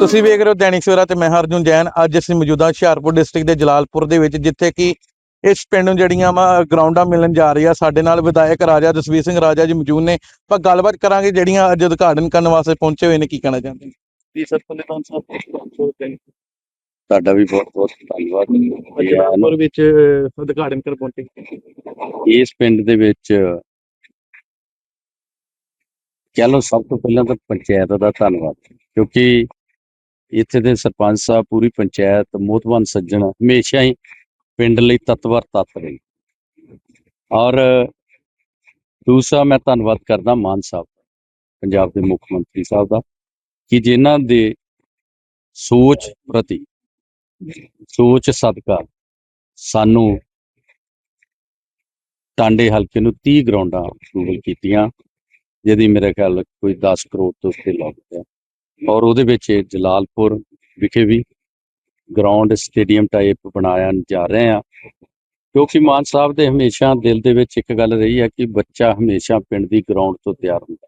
ਤੁਸੀਂ ਵੇਖ ਰਹੇ ਹੋ ਦੈਨਿਕ ਸਵੇਰਾ ਤੇ ਮੈਂ ਹਰਜੁਨ ਜੈਨ। ਅੱਜ ਅਸੀਂ ਮੌਜੂਦਾ ਹੁਸ਼ਿਆਰਪੁਰ ਡਿਸਟ੍ਰਿਕਟ ਦੇ ਜਲਾਲਪੁਰ ਦੇ ਵਿੱਚ ਜਿੱਥੇ ਕਿ ਇਸ ਪਿੰਡ ਨੂੰ ਜਿਹੜੀਆਂ ਵਾ ਗਰਾਊਂਡਾਂ ਮਿਲਣ ਜਾ ਰਹੀ ਆ ਸਾਡੇ ਨਾਲ ਵਿਧਾਇਕ ਰਾਜਾ ਜਸਵੀਰ ਸਿੰਘ ਰਾਜਾ ਜੀ ਮੌਜੂਦ ਨੇ। ਆਪਾਂ ਗੱਲਬਾਤ ਕਰਾਂਗੇ ਜਿਹੜੀਆਂ ਅੱਜ ਉਦਘਾਟਨ ਕਰਨ ਵਾਸਤੇ ਪਹੁੰਚੇ ਹੋਏ ਨੇ ਕੀ ਕਹਿਣਾ ਚਾਹੁੰਦੇ ਨੇ? ਜੀ ਸਰ ਪੱਲੇ ਤੋਂ ਸਾਹਿਬ ਤੁਹਾਡਾ ਵੀ ਬਹੁਤ ਬਹੁਤ ਧੰਨਵਾਦ। ਜਲਾਲਪੁਰ ਵਿੱਚ ਉਦਘਾਟਨ ਕਰ ਪਹੁੰਚੇ। ਇਸ ਪਿੰਡ ਦੇ ਵਿੱਚ ਕਹਿ ਲਓ ਸਭ ਤੋਂ ਪਹਿਲਾਂ ਤਾਂ ਪੰਚਾਇਤ ਦਾ ਧੰਨਵਾਦ ਕਿਉਂਕਿ ਇੱਥੇ ਦੇ ਸਰਪੰਚ ਸਾਹਿਬ, ਪੂਰੀ ਪੰਚਾਇਤ ਮੋਤਵਨ ਸੱਜਣ ਹਮੇਸ਼ਾ ਹੀ ਪਿੰਡ ਲਈ ਤਤਵਰ ਤੱਤ ਰਹੇ। ਔਰ ਦੂਸਰਾ ਮੈਂ ਧੰਨਵਾਦ ਕਰਦਾ ਮਾਨ ਸਾਹਿਬ ਪੰਜਾਬ ਦੇ ਮੁੱਖ ਮੰਤਰੀ ਸਾਹਿਬ ਦਾ, ਕਿ ਜਿਨ੍ਹਾਂ ਦੇ ਸੋਚ ਪ੍ਰਤੀ, ਸੋਚ ਸਦਕਾ ਸਾਨੂੰ ਟਾਂਡੇ ਹਲਕੇ ਨੂੰ 30 ਗਰਾਊਂਡਾਂ ਅਪਰੂਵਲ ਕੀਤੀਆਂ, ਜਿਹਦੀ ਮੇਰੇ ਖਿਆਲ ਕੋਈ 10 ਕਰੋੜ ਤੋਂ ਉੱਤੇ ਲੱਗਦਾ ਔਰ ਉਹਦੇ ਵਿੱਚ ਜਲਾਲਪੁਰ ਵਿਖੇ ਵੀ ਗਰਾਊਂਡ ਸਟੇਡੀਅਮ ਟਾਈਪ ਬਣਾਇਆ ਜਾ ਰਹੇ ਆ। ਕਿਉਂਕਿ ਮਾਨ ਸਾਹਿਬ ਦੇ ਹਮੇਸ਼ਾ ਦਿਲ ਦੇ ਵਿੱਚ ਇੱਕ ਗੱਲ ਰਹੀ ਹੈ ਕਿ ਬੱਚਾ ਹਮੇਸ਼ਾ ਪਿੰਡ ਦੀ ਗਰਾਊਂਡ ਤੋਂ ਤਿਆਰ ਹੁੰਦਾ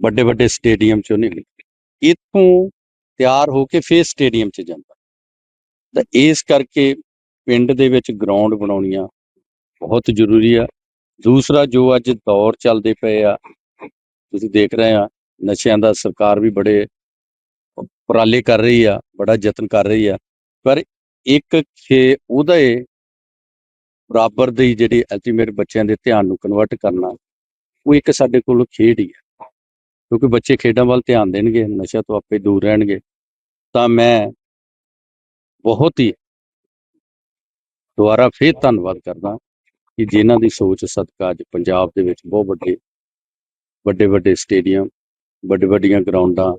ਵੱਡੇ ਵੱਡੇ ਸਟੇਡੀਅਮ ਚੋਂ ਨਹੀਂ ਹੁੰਦਾ। ਇੱਥੋਂ ਤਿਆਰ ਹੋ ਕੇ ਫੇਰ ਸਟੇਡੀਅਮ 'ਚ ਜਾਂਦਾ। ਤਾਂ ਇਸ ਕਰਕੇ ਪਿੰਡ ਦੇ ਵਿੱਚ ਗਰਾਊਂਡ ਬਣਾਉਣੀਆਂ ਬਹੁਤ ਜ਼ਰੂਰੀ ਆ। ਦੂਸਰਾ ਜੋ ਅੱਜ ਦੌਰ ਚੱਲਦੇ ਪਏ ਆ, ਤੁਸੀਂ ਦੇਖ ਰਹੇ ਆ ਨਸ਼ਿਆਂ ਦਾ ਸਰਕਾਰ ਵੀ ਬੜੇ ਉਪਰਾਲੇ ਕਰ ਰਹੀ ਆ, ਬੜਾ ਯਤਨ ਕਰ ਰਹੀ ਆ। ਪਰ ਇੱਕ ਖੇ ਉਹਦੇ ਬਰਾਬਰ ਦੀ ਜਿਹੜੀ ਅਲਟੀਮੇਟ ਬੱਚਿਆਂ ਦੇ ਧਿਆਨ ਨੂੰ ਕਨਵਰਟ ਕਰਨਾ, ਉਹ ਇੱਕ ਸਾਡੇ ਕੋਲ ਖੇਡ ਹੀ ਆ। ਕਿਉਂਕਿ ਬੱਚੇ ਖੇਡਾਂ ਵੱਲ ਧਿਆਨ ਦੇਣਗੇ ਨਸ਼ਾ ਤੋਂ ਆਪੇ ਦੂਰ ਰਹਿਣਗੇ। ਤਾਂ ਮੈਂ ਬਹੁਤ ਹੀ ਦੁਬਾਰਾ ਫੇਰ ਧੰਨਵਾਦ ਕਰਦਾ ਕਿ ਜਿਨ੍ਹਾਂ ਦੀ ਸੋਚ ਸਦਕਾ ਅੱਜ ਪੰਜਾਬ ਦੇ ਵਿੱਚ ਬਹੁਤ ਵੱਡੇ ਵੱਡੇ ਵੱਡੇ ਸਟੇਡੀਅਮ ਵੱਡੇ ਵੱਡੀਆਂ ਗਰਾਊਂਡਾਂ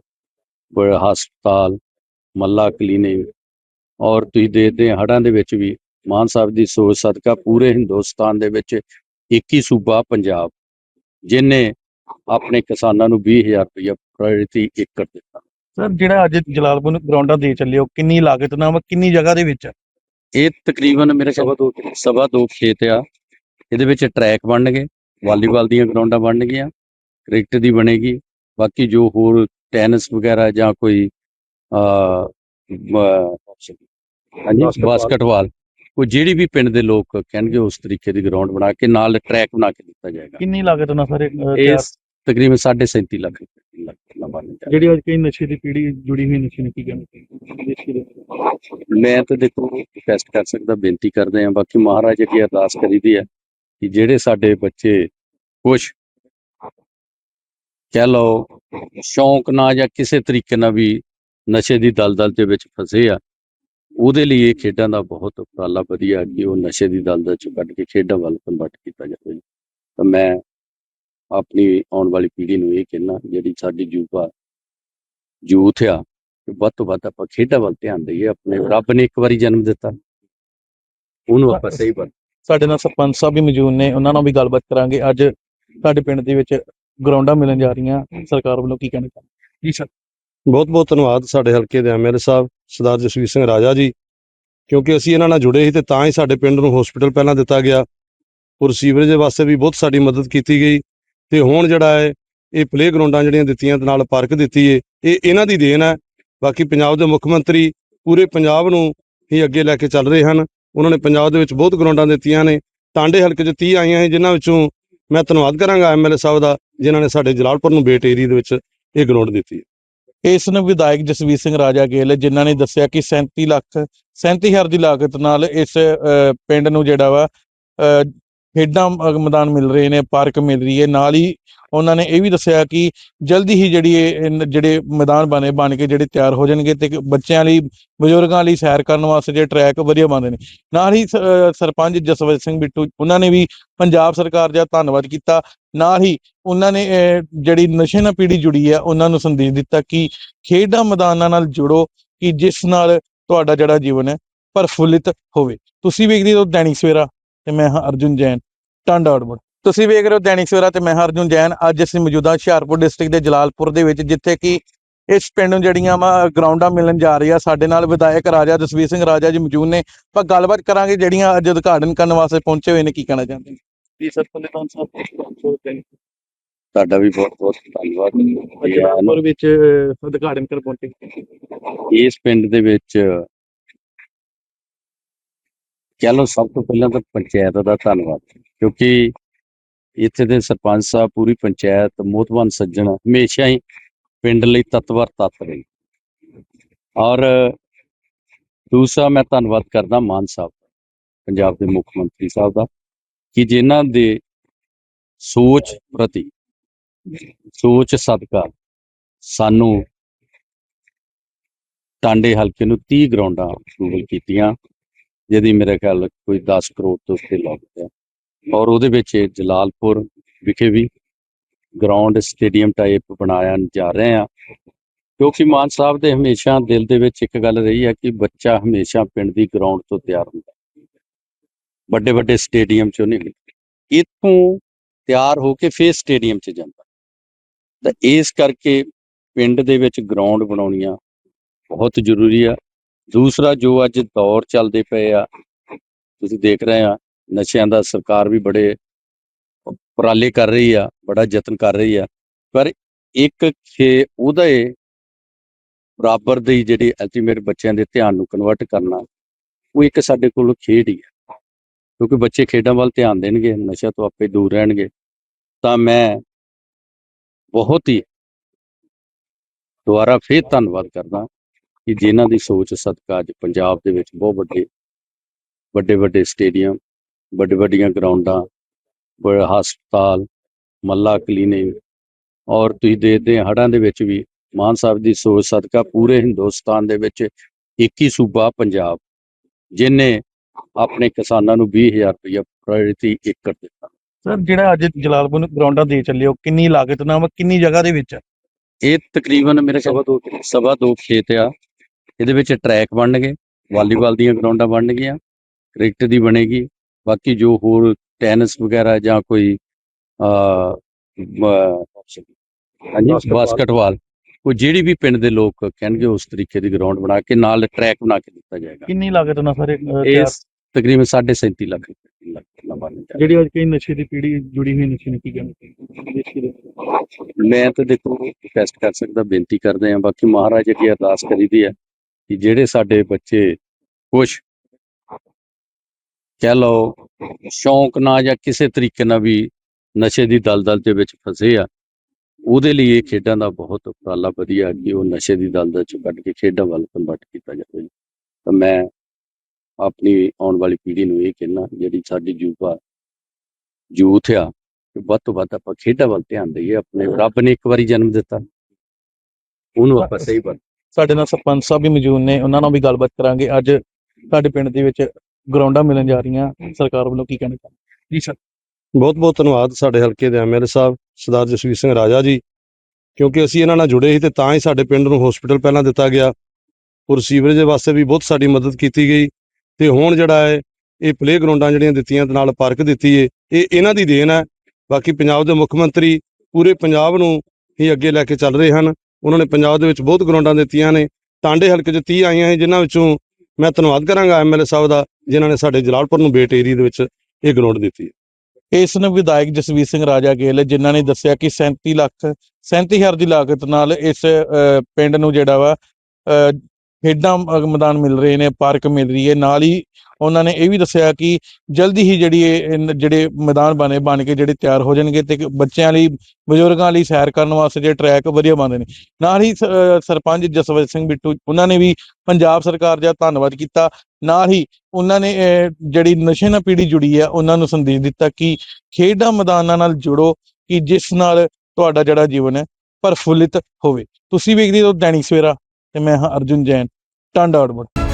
ਬੜੇ ਹਸਪਤਾਲ ਮੱਲਾ ਕਲੀਨਿਕ ਔਰ ਤੁਸੀਂ ਦੇਖਦੇ ਆ ਹੜ੍ਹਾਂ ਦੇ ਵਿੱਚ ਵੀ ਮਾਨ ਸਾਹਿਬ ਦੀ ਸੋਚ ਸਦਕਾ ਪੂਰੇ ਹਿੰਦੁਸਤਾਨ ਦੇ ਵਿੱਚ ਇੱਕ ਹੀ ਸੂਬਾ ਪੰਜਾਬ ਜਿਨੇ ਆਪਣੇ ਕਿਸਾਨਾਂ ਨੂੰ 20000 ਰੁਪਇਆ ਪ੍ਰਤੀ ਏਕੜ ਦਿੱਤਾ। ਸਰ ਜਿਹੜਾ ਅੱਜ ਜਲਾਲਪੁਰ ਨੂੰ ਗਰਾਊਂਡਾਂ ਦੇ ਚੱਲੇ ਹੋ ਕਿੰਨੀ ਲਾਗਤ ਨਾਲ ਵਾ ਕਿੰਨੀ ਜਗ੍ਹਾ ਦੇ ਵਿੱਚ ਇਹ ਤਕਰੀਬਨ ਮੇਰੇ ਸਵਾ ਦੋ ਸਵਾ ਦੋ ਖੇਤ ਆ। ਇਹਦੇ ਵਿੱਚ ਟਰੈਕ ਬਣਨਗੇ ਵਾਲੀਬਾਲ ਦੀਆਂ ਗਰਾਊਂਡਾਂ ਬਣਨਗੀਆਂ ਕ੍ਰਿਕਟ ਦੀ ਬਣੇਗੀ ਬਾਕੀ ਜੋ ਹੋਰ ਟੈਨਿਸ ਵਗੈਰਾ ਜਾਂ ਕੋਈ ਆ ਹਾਂਜੀ ਬਾਸਕਟਬਾਲ। ਉਹ ਜਿਹੜੀ ਵੀ ਪਿੰਡ ਦੇ ਲੋਕ ਕਹਿਣਗੇ ਉਸ ਤਰੀਕੇ ਦੀ ਗਰਾਊਂਡ ਬਣਾ ਕੇ ਨਾਲ ਟਰੈਕ ਬਣਾ ਕੇ ਦਿੱਤਾ ਜਾਏਗਾ। ਕਿੰਨੀ ਲਾਗਤ ਨਾਲ ਸਰ ਇਹ ਤਕਰੀਬਨ 37.5 ਲੱਖ ਜਿਹੜੀ ਅੱਜ ਕਈ ਨਸ਼ੇ ਦੀ ਪੀੜ੍ਹੀ ਜੁੜੀ ਹੋਈ ਨਸ਼ੇ ਨੇ ਕੀ ਕਹਿਣਾ ਮੈਂ ਤਾਂ ਦੇਖੋ ਰਿਕਵੈਸਟ ਕਰ ਸਕਦਾ ਬੇਨਤੀ ਕਰਦੇ ਆ ਬਾਕੀ ਮਹਾਰਾਜ ਅੱਗੇ ਅਰਦਾਸ ਕਰੀਦੀ ਹੈ ਕਿ ਜਿਹੜੇ ਸਾਡੇ ਬੱਚੇ ਕੁਛ ਕਹਿ ਲਓ, ਸ਼ੌਂਕ ਨਾਲ ਜਾਂ ਕਿਸੇ ਤਰੀਕੇ ਨਾਲ ਵੀ ਨਸ਼ੇ ਦੀ ਦਲਦਲ ਦੇ ਵਿੱਚ ਫਸੇ ਆ, ਉਹਦੇ ਲਈ ਇਹ ਖੇਡਾਂ ਦਾ ਬਹੁਤ ਉਪਰਾਲਾ ਵਧੀਆ ਕਿ ਉਹ ਨਸ਼ੇ ਦੀ ਦਲਦਲ ਚੋਂ ਕੱਢ ਕੇ ਖੇਡਾਂ ਵੱਲ ਕਨਵਰਟ ਕੀਤਾ ਜਾਵੇ। ਤਾਂ ਮੈਂ ਆਪਣੀ ਆਉਣ ਵਾਲੀ ਪੀੜ੍ਹੀ ਨੂੰ ਇਹ ਕਹਿਣਾ ਜਿਹੜੀ ਸਾਡੀ ਯੂਵਾ ਯੂਥ ਆ, ਕਿ ਵੱਧ ਤੋਂ ਵੱਧ ਆਪਾਂ ਖੇਡਾਂ ਵੱਲ ਧਿਆਨ ਦਈਏ, ਆਪਣੇ ਰੱਬ ਨੇ ਇੱਕ ਵਾਰੀ ਜਨਮ ਦਿੱਤਾ। ਉਹਨੂੰ ਆਪਾਂ ਸਹੀ ਵਰ ਸਾਡੇ ਨਾਲ ਸਰਪੰਚ ਸਾਹਿਬ ਵੀ ਮੌਜੂਦ ਨੇ, ਉਹਨਾਂ ਨਾਲ ਵੀ ਗੱਲਬਾਤ ਕਰਾਂਗੇ। ਅੱਜ ਸਾਡੇ ਪਿੰਡ ਦੇ ਵਿੱਚ ਗਰਾਊਂਡਾਂ ਮਿਲਣ ਜਾ ਰਹੀਆਂ ਸਰਕਾਰ ਵੱਲੋਂ ਕੀ ਕਹਿਣਾ ਚਾਹੁੰਦੇ ਜੀ ਸਰ। ਬਹੁਤ ਬਹੁਤ ਧੰਨਵਾਦ ਸਾਡੇ ਹਲਕੇ ਦੇ ਐਮਐਲਏ ਸਾਹਿਬ ਸਰਦਾਰ ਜਸਵੀਰ ਸਿੰਘ ਰਾਜਾ ਜੀ ਕਿਉਂਕਿ ਅਸੀਂ ਇਹਨਾਂ ਨਾਲ ਜੁੜੇ ਸੀ ਤੇ ਤਾਂ ਹੀ ਸਾਡੇ ਪਿੰਡ ਨੂੰ ਹਸਪੀਟਲ ਪਹਿਲਾਂ ਦਿੱਤਾ ਗਿਆ। ਔਰ ਸੀਵਰੇਜ ਦੇ ਵਾਸਤੇ ਵੀ ਬਹੁਤ ਸਾਡੀ ਮਦਦ ਕੀਤੀ ਗਈ। ਤੇ ਹੁਣ ਜਿਹੜਾ ਹੈ ਇਹ ਪਲੇ ਗਰਾਊਂਡਾਂ ਜਿਹੜੀਆਂ ਦਿੱਤੀਆਂ ਨਾਲ ਪਾਰਕ ਦਿੱਤੀ ਏ ਇਹ ਇਹਨਾਂ ਦੀ ਦੇਣ ਹੈ। ਬਾਕੀ ਪੰਜਾਬ ਦੇ ਮੁੱਖ ਮੰਤਰੀ ਪੂਰੇ ਪੰਜਾਬ ਨੂੰ ਹੀ ਅੱਗੇ ਲੈ ਕੇ ਚੱਲ ਰਹੇ ਹਨ। ਉਹਨਾਂ ਨੇ ਪੰਜਾਬ ਦੇ ਵਿੱਚ ਬਹੁਤ ਗਰਾਊਂਡਾਂ ਦਿੱਤੀਆਂ ਨੇ। ਟਾਂਡੇ ਹਲਕੇ 'ਚ 30 ਆਈਆਂ ਹੈ ਜਿਨ੍ਹਾਂ ਵਿੱਚੋਂ ਮੈਂ ਧੰਨਵਾਦ ਕਰਾਂਗਾ ਐਮਐਲਏ ਸਾਹਿਬ ਦਾ ਜਿਨ੍ਹਾਂ ਨੇ ਸਾਡੇ ਜਲਾਲਪੁਰ ਨੂੰ ਬੇਟ ਏਰੀਆ ਦੇ ਵਿੱਚ ਇਹ ਗਰਾਊਂਡ ਦਿੱਤੀ ਹੈ। ਇਸ ਨੂੰ ਵਿਧਾਇਕ ਜਸਵੀਰ ਸਿੰਘ ਰਾਜਾ ਗੇਲ ਜਿਨ੍ਹਾਂ ਨੇ ਦੱਸਿਆ ਕਿ 37 ਲੱਖ 37000 ਦੀ ਲਾਗਤ ਨਾਲ ਇਸ ਅ, ਪਿੰਡ ਨੂੰ ਜਿਹੜਾ ਵਾ ਅ, ਖੇਡਾਂ ਮੈਦਾਨ ਮਿਲ ਰਹੇ ਨੇ ਪਾਰਕ ਮਿਲ ਰਹੀ ਹੈ। ਨਾਲ ਹੀ ਉਹਨਾਂ ਨੇ ਇਹ ਵੀ ਦੱਸਿਆ ਕਿ ਜਲਦੀ ਹੀ ਜਿਹੜੀ ਇਹ ਇਨ- ਜਿਹੜੇ ਮੈਦਾਨ ਬਣੇ ਬਣ ਕੇ ਜਿਹੜੇ ਤਿਆਰ ਹੋ ਜਾਣਗੇ ਤੇ ਬੱਚਿਆਂ ਲਈ ਬਜ਼ੁਰਗਾਂ ਲਈ ਸੈਰ ਕਰਨ ਵਾਸਤੇ ਜਿਹੜੇ ਟਰੈਕ ਵਧੀਆ ਬਣਦੇ ਨੇ। ਨਾਲ ਹੀ ਸ- ਅ, ਸਰਪੰਚ ਜਸਵੰਤ ਸਿੰਘ ਬਿੱਟੂ ਉਹਨਾਂ ਨੇ ਵੀ ਪੰਜਾਬ ਸਰਕਾਰ ਦਾ ਧੰਨਵਾਦ ਕੀਤਾ। ਨਾਲ ਹੀ ਉਹਨਾਂ ਨੇ ਅਹ, ਜਿਹੜੀ ਨਸ਼ੇ ਨਾਲ ਪੀੜੀ ਜੁੜੀ ਹੈ ਉਹਨਾਂ ਨੂੰ ਸੰਦੇਸ਼ ਦਿੱਤਾ ਕਿ ਖੇਡਾਂ ਮੈਦਾਨਾਂ ਨਾਲ ਜੁੜੋ ਕਿ ਜਿਸ ਨਾਲ ਤੁਹਾਡਾ ਜਿਹੜਾ ਜੀਵਨ ਹੈ ਪ੍ਰਫੁੱਲਿਤ ਹੋਵੇ। ਤੁਸੀਂ ਵੇਖਦੇ ਹੋ ਦੈਨਿਕ ਸਵੇਰਾ। ਤੇ ਮੈਂ ਹਾਂ ਅਰਜੁਨ ਜੈਨ ਟਾਂਡਾ ਆਊਟਪੁੱਟ ਤੁਸੀਂ ਵੇਖ ਰਹੇ ਹੋ ਦੈਨਿਕ ਸਵੇਰਾ ਤੇ ਮੈਂ ਹਾਂ ਅਰਜੁਨ ਜੈਨ। ਅੱਜ ਅਸੀਂ ਮੌਜੂਦਾ ਹੁਸ਼ਿਆਰਪੁਰ ਡਿਸਟ੍ਰਿਕਟ ਦੇ ਜਲਾਲਪੁਰ ਦੇ ਵਿੱਚ ਜਿੱਥੇ ਕਿ ਇਸ ਪਿੰਡ ਨੂੰ ਜਿਹੜੀਆਂ ਵਾ ਗਰਾਊਂਡਾਂ ਮਿਲਣ ਜਾ ਰਹੀਆਂ ਸਾਡੇ ਨਾਲ ਵਿਧਾਇਕ ਰਾਜਾ ਜਸਵੀਰ ਸਿੰਘ ਰਾਜਾ ਜੀ ਮੌਜੂਦ ਨੇ। ਆਪਾਂ ਗੱਲਬਾਤ ਕਰਾਂਗੇ ਜਿਹੜੀਆਂ ਅੱਜ ਉਦਘਾਟਨ ਕਰਨ ਵਾਸਤੇ ਪਹੁੰਚੇ ਹੋਏ ਨੇ ਕੀ ਕਹਿਣਾ ਚਾਹੁੰਦੇ ਨੇ? ਜੀ ਸਰ ਪੱਲੇ ਤੋਂ ਸਾਹਿਬ ਤੁਹਾਡਾ ਵੀ ਬਹੁਤ ਬਹੁਤ ਧੰਨਵਾਦ। ਜਲਾਲਪੁਰ ਵਿੱਚ ਉਦਘਾਟਨ ਕਰ ਪਹੁੰਚੇ। ਇਸ ਪਿੰਡ ਦੇ ਵਿੱਚ ਕਹਿ ਲਓ, ਸਭ ਤੋਂ ਪਹਿਲਾਂ ਤਾਂ ਪੰਚਾਇਤ ਦਾ ਧੰਨਵਾਦ, ਕਿਉਂਕਿ ਇੱਥੇ ਦੇ ਸਰਪੰਚ ਸਾਹਿਬ, ਪੂਰੀ ਪੰਚਾਇਤ ਮੋਤਵਨ ਸੱਜਣ ਹਮੇਸ਼ਾ ਹੀ ਪਿੰਡ ਲਈ ਤਤਵਰ ਤੱਤ ਰਹੇ। ਔਰ ਦੂਸਰਾ ਮੈਂ ਧੰਨਵਾਦ ਕਰਦਾ ਮਾਨ ਸਾਹਿਬ ਪੰਜਾਬ ਦੇ ਮੁੱਖ ਮੰਤਰੀ ਸਾਹਿਬ ਦਾ, ਕਿ ਜਿਨ੍ਹਾਂ ਦੇ ਸੋਚ ਪ੍ਰਤੀ, ਸੋਚ ਸਦਕਾ ਸਾਨੂੰ ਟਾਂਡੇ ਹਲਕੇ ਨੂੰ 30 ਗਰਾਊਂਡਾਂ ਅਪਰੂਵਲ ਕੀਤੀਆਂ। ਜਿਹਦੀ ਮੇਰੇ ਖਿਆਲ ਕੋਈ 10 ਕਰੋੜ ਤੋਂ ਉੱਤੇ ਲੱਗ ਹੈ ਔਰ ਉਹਦੇ ਵਿੱਚ ਜਲਾਲਪੁਰ ਵਿਖੇ ਵੀ ਗਰਾਊਂਡ ਸਟੇਡੀਅਮ ਟਾਈਪ ਬਣਾਇਆ ਜਾ ਰਹੇ ਆ। ਕਿਉਂਕਿ ਮਾਨ ਸਾਹਿਬ ਦੇ ਹਮੇਸ਼ਾ ਦਿਲ ਦੇ ਵਿੱਚ ਇੱਕ ਗੱਲ ਰਹੀ ਹੈ ਕਿ ਬੱਚਾ ਹਮੇਸ਼ਾ ਪਿੰਡ ਦੀ ਗਰਾਊਂਡ ਤੋਂ ਤਿਆਰ ਹੁੰਦਾ ਵੱਡੇ ਵੱਡੇ ਸਟੇਡੀਅਮ ਚੋਂ ਨਹੀਂ ਇੱਥੋਂ ਤਿਆਰ ਹੋ ਕੇ ਫੇਰ ਸਟੇਡੀਅਮ 'ਚ ਜਾਂਦਾ। ਤਾਂ ਇਸ ਕਰਕੇ ਪਿੰਡ ਦੇ ਵਿੱਚ ਗਰਾਊਂਡ ਬਣਾਉਣੀਆਂ ਬਹੁਤ ਜ਼ਰੂਰੀ ਆ। ਦੂਸਰਾ ਜੋ ਅੱਜ ਦੌਰ ਚੱਲਦੇ ਪਏ ਆ, ਤੁਸੀਂ ਦੇਖ ਰਹੇ ਆ, ਨਸ਼ਿਆਂ ਦਾ ਸਰਕਾਰ ਵੀ ਬੜੇ ਉਪਰਾਲੇ ਕਰ ਰਹੀ ਆ, ਬੜਾ ਯਤਨ ਕਰ ਰਹੀ ਆ, ਪਰ ਇੱਕ ਖੇ ਉਹਦੇ ਬਰਾਬਰ ਦੀ ਜਿਹੜੀ ਅਲਟੀਮੇਟ ਬੱਚਿਆਂ ਦੇ ਧਿਆਨ ਨੂੰ ਕਨਵਰਟ ਕਰਨਾ, ਉਹ ਇੱਕ ਸਾਡੇ ਕੋਲ ਖੇਡ ਹੀ ਆ। ਕਿਉਂਕਿ ਬੱਚੇ ਖੇਡਾਂ ਵੱਲ ਧਿਆਨ ਦੇਣਗੇ ਨਸ਼ਾ ਤੋਂ ਆਪੇ ਦੂਰ ਰਹਿਣਗੇ, ਤਾਂ ਮੈਂ ਬਹੁਤ ਹੀ ਦੁਬਾਰਾ ਫੇਰ ਧੰਨਵਾਦ ਕਰਦਾ। ਕਿ ਜਿਨ੍ਹਾਂ ਦੀ ਸੋਚ ਸਦਕਾ ਅੱਜ ਪੰਜਾਬ ਦੇ ਵਿੱਚ ਬਹੁਤ ਵੱਡੇ ਵੱਡੇ ਵੱਡੇ ਸਟੇਡੀਅਮ ਵੱਡੇ ਵੱਡੀਆਂ ਗਰਾਊਂਡਾਂ ਬੜੇ ਹਸਪਤਾਲ ਮੱਲਾ ਕਲੀਨਿਕ ਔਰ ਤੁਸੀਂ ਦੇਖਦੇ ਆ ਹੜ੍ਹਾਂ ਦੇ ਵਿੱਚ ਵੀ ਮਾਨ ਸਾਹਿਬ ਦੀ ਸੋਚ ਸਦਕਾ ਪੂਰੇ ਹਿੰਦੁਸਤਾਨ ਦੇ ਵਿੱਚ ਇੱਕ ਹੀ ਸੂਬਾ ਪੰਜਾਬ ਜਿਨੇ ਆਪਣੇ ਕਿਸਾਨਾਂ ਨੂੰ 20000 ਰੁਪਇਆ ਪ੍ਰਤੀ ਏਕੜ ਦਿੱਤਾ। ਸਰ ਜਿਹੜਾ ਅੱਜ ਜਲਾਲਪੁਰ ਨੂੰ ਗਰਾਊਂਡਾਂ ਦੇ ਚੱਲੇ ਹੋ ਕਿੰਨੀ ਲਾਗਤ ਨਾਲ ਕਿੰਨੀ ਜਗ੍ਹਾ ਦੇ ਵਿੱਚ? ਇਹ ਤਕਰੀਬਨ ਮੇਰੇ ਖਿਆਲ ਸਵਾ ਦੋ ਖੇਤ ਆ। ਇਹਦੇ ਵਿੱਚ ਟਰੈਕ ਬਣਨਗੇ ਵਾਲੀਬਾਲ ਦੀਆਂ ਗਰਾਊਂਡਾਂ ਬਣਨਗੀਆਂ ਕ੍ਰਿਕਟ ਦੀ ਬਣੇਗੀ ਬਾਕੀ ਜੋ ਹੋਰ ਟੈਨਿਸ ਵਗੈਰਾ ਜਾਂ ਕੋਈ ਆ ਹਾਂਜੀ ਬਾਸਕਟਬਾਲ। ਉਹ ਜਿਹੜੀ ਵੀ ਪਿੰਡ ਦੇ ਲੋਕ ਕਹਿਣਗੇ ਉਸ ਤਰੀਕੇ ਦੀ ਗਰਾਊਂਡ ਬਣਾ ਕੇ ਨਾਲ ਟਰੈਕ ਬਣਾ ਕੇ ਦਿੱਤਾ ਜਾਏਗਾ। ਕਿੰਨੀ ਲਾਗਤ ਨਾਲ ਸਾਰੇ ਇਹ ਤਕਰੀਬਨ 37.5 ਲੱਖ ਜਿਹੜੀ ਅੱਜ ਕਈ ਨਸ਼ੇ ਦੀ ਪੀੜ੍ਹੀ ਜੁੜੀ ਹੋਈ ਨਸ਼ੇ ਨੇ ਕੀ ਕਹਿੰਦੇ? ਮੈਂ ਤਾਂ ਦੇਖੋ ਰਿਕਵੈਸਟ ਕਰ ਸਕਦਾ ਬੇਨਤੀ ਕਰਦੇ ਆ ਬਾਕੀ ਮਹਾਰਾਜ ਅੱਗੇ ਅਰਦਾਸ ਕਰੀਦੀ ਹੈ। ਕਿ ਜਿਹੜੇ ਸਾਡੇ ਬੱਚੇ ਕੁਛ ਕਹਿ ਲਓ ਸ਼ੌਂਕ ਨਾਲ ਜਾਂ ਕਿਸੇ ਤਰੀਕੇ ਨਾਲ ਵੀ ਨਸ਼ੇ ਦੀ ਦਲਦਲ ਦੇ ਵਿੱਚ ਫਸੇ ਆ, ਉਹਦੇ ਲਈ ਇਹ ਖੇਡਾਂ ਦਾ ਬਹੁਤ ਉਪਰਾਲਾ ਵਧੀਆ ਕਿ ਉਹ ਨਸ਼ੇ ਦੀ ਦਲਦਲ ਚੋਂ ਕੱਢ ਕੇ ਖੇਡਾਂ ਵੱਲ ਕਨਵਰਟ ਕੀਤਾ ਜਾਵੇ। ਤਾਂ ਮੈਂ ਆਪਣੀ ਆਉਣ ਵਾਲੀ ਪੀੜ੍ਹੀ ਨੂੰ ਇਹ ਕਹਿਣਾ ਜਿਹੜੀ ਸਾਡੀ ਯੂਵਾ, ਯੂਥ ਆ ਵੱਧ ਤੋਂ ਵੱਧ ਆਪਾਂ ਖੇਡਾਂ ਵੱਲ ਧਿਆਨ ਦਈਏ, ਆਪਣੇ ਰੱਬ ਨੇ ਇੱਕ ਵਾਰੀ ਜਨਮ ਦਿੱਤਾ, ਉਹਨੂੰ ਆਪਾਂ ਸਹੀ ਵਰਤ ਸਾਡੇ ਨਾਲ ਸਰਪੰਚ ਸਾਹਿਬ ਵੀ ਮੌਜੂਦ ਨੇ, ਉਹਨਾਂ ਨਾਲ ਵੀ ਗੱਲਬਾਤ ਕਰਾਂਗੇ। ਅੱਜ ਸਾਡੇ ਪਿੰਡ ਦੇ ਵਿੱਚ ਗਰਾਊਂਡਾਂ ਮਿਲਣ ਜਾ ਰਹੀਆਂ, ਸਰਕਾਰ ਵੱਲੋਂ ਕੀ ਕਹਿਣਾ ਚਾਹੁੰਦੇ ਜੀ ਸਰ। ਬਹੁਤ ਬਹੁਤ ਧੰਨਵਾਦ ਸਾਡੇ ਹਲਕੇ ਦੇ ਐਮਐਲਏ ਸਾਹਿਬ, ਸਰਦਾਰ ਜਸਵੀਰ ਸਿੰਘ ਰਾਜਾ ਜੀ, ਕਿਉਂਕਿ ਅਸੀਂ ਇਹਨਾਂ ਨਾਲ ਜੁੜੇ ਸੀ ਤੇ ਤਾਂ ਹੀ ਸਾਡੇ ਪਿੰਡ ਨੂੰ ਹਸਪੀਟਲ ਪਹਿਲਾਂ ਦਿੱਤਾ ਗਿਆ। ਔਰ ਸੀਵਰੇਜ ਵਾਸਤੇ ਵੀ ਬਹੁਤ ਸਾਡੀ ਮਦਦ ਕੀਤੀ ਗਈ। ਤੇ ਹੁਣ ਜਿਹੜਾ ਹੈ, ਇਹ ਪਲੇ ਗਰਾਊਂਡਾਂ ਜਿਹੜੀਆਂ ਦਿੱਤੀਆਂ ਨਾਲ ਪਾਰਕ ਦਿੱਤੀ ਏ, ਇਹ ਇਹਨਾਂ ਦੀ ਦੇਣ ਹੈ। ਬਾਕੀ ਪੰਜਾਬ ਦੇ ਮੁੱਖ ਮੰਤਰੀ ਪੂਰੇ ਪੰਜਾਬ ਨੂੰ ਹੀ ਅੱਗੇ ਲੈ ਕੇ ਚੱਲ ਰਹੇ ਹਨ। ਉਹਨਾਂ ਨੇ ਪੰਜਾਬ ਦੇ ਵਿੱਚ ਬਹੁਤ ਗਰਾਊਂਡਾਂ ਦਿੱਤੀਆਂ ਨੇ। ਟਾਂਡੇ ਹਲਕੇ 'ਚ 30 ਆਈਆਂ ਹੈ ਜਿਨ੍ਹਾਂ ਵਿੱਚੋਂ ਮੈਂ ਧੰਨਵਾਦ ਕਰਾਂਗਾ ਐਮਐਲਏ ਸਾਹਿਬ ਦਾ ਜਿਨ੍ਹਾਂ ਨੇ ਸਾਡੇ ਜਲਾਲਪੁਰ ਨੂੰ ਬੇਟ ਏਰੀਆ ਦੇ ਵਿੱਚ ਇਹ ਗਰਾਊਂਡ ਦਿੱਤੀ ਹੈ। ਇਸ ਨੂੰ ਵਿਧਾਇਕ ਜਸਵੀਰ ਸਿੰਘ ਰਾਜਾ ਗੇਲ ਜਿਨ੍ਹਾਂ ਨੇ ਦੱਸਿਆ ਕਿ 37 ਲੱਖ 37000 ਦੀ ਲਾਗਤ ਨਾਲ ਇਸ ਅਹ, ਪਿੰਡ ਨੂੰ ਜਿਹੜਾ ਵਾ ਅਹ, ਖੇਡਾਂ ਮੈਦਾਨ ਮਿਲ ਰਹੇ ਨੇ ਪਾਰਕ ਮਿਲ ਰਹੀ ਹੈ। ਨਾਲ ਹੀ ਉਹਨਾਂ ਨੇ ਇਹ ਵੀ ਦੱਸਿਆ ਕਿ ਜਲਦੀ ਹੀ ਜਿਹੜੀ ਇਹ ਜਿਹੜੇ ਮੈਦਾਨ ਬਣੇ, ਬਣ ਕੇ ਜਿਹੜੇ ਤਿਆਰ ਹੋ ਜਾਣਗੇ ਤੇ ਬੱਚਿਆਂ ਲਈ, ਬਜ਼ੁਰਗਾਂ ਲਈ ਸੈਰ ਕਰਨ ਵਾਸਤੇ ਜਿਹੜੇ ਟਰੈਕ ਵਧੀਆ ਬਣਦੇ ਨੇ। ਨਾਲ ਹੀ ਸਰਪੰਚ ਜਸਵੰਤ ਸਿੰਘ ਬਿੱਟੂ, ਉਹਨਾਂ ਨੇ ਵੀ ਪੰਜਾਬ ਸਰਕਾਰ ਦਾ ਧੰਨਵਾਦ ਕੀਤਾ। ਨਾਲ ਹੀ ਉਹਨਾਂ ਨੇ ਜਿਹੜੀ ਨਸ਼ੇ ਨਾਲ ਪੀੜੀ ਜੁੜੀ ਹੈ ਉਹਨਾਂ ਨੂੰ ਸੰਦੇਸ਼ ਦਿੱਤਾ ਕਿ ਖੇਡਾਂ ਮੈਦਾਨਾਂ ਨਾਲ ਜੁੜੋ, ਕਿ ਜਿਸ ਨਾਲ ਤੁਹਾਡਾ ਜਿਹੜਾ ਜੀਵਨ ਹੈ ਪ੍ਰਫੁੱਲਿਤ ਹੋਵੇ। ਤੁਸੀਂ ਵੇਖਦੇ ਹੋ ਦੈਨਿਕ ਸਵੇਰਾ ਤੇ ਮੈਂ ਹਾਂ ਅਰਜੁਨ ਜੈਨ, ਟਾਂਡਾ ਆਊਟਪੁੱਟ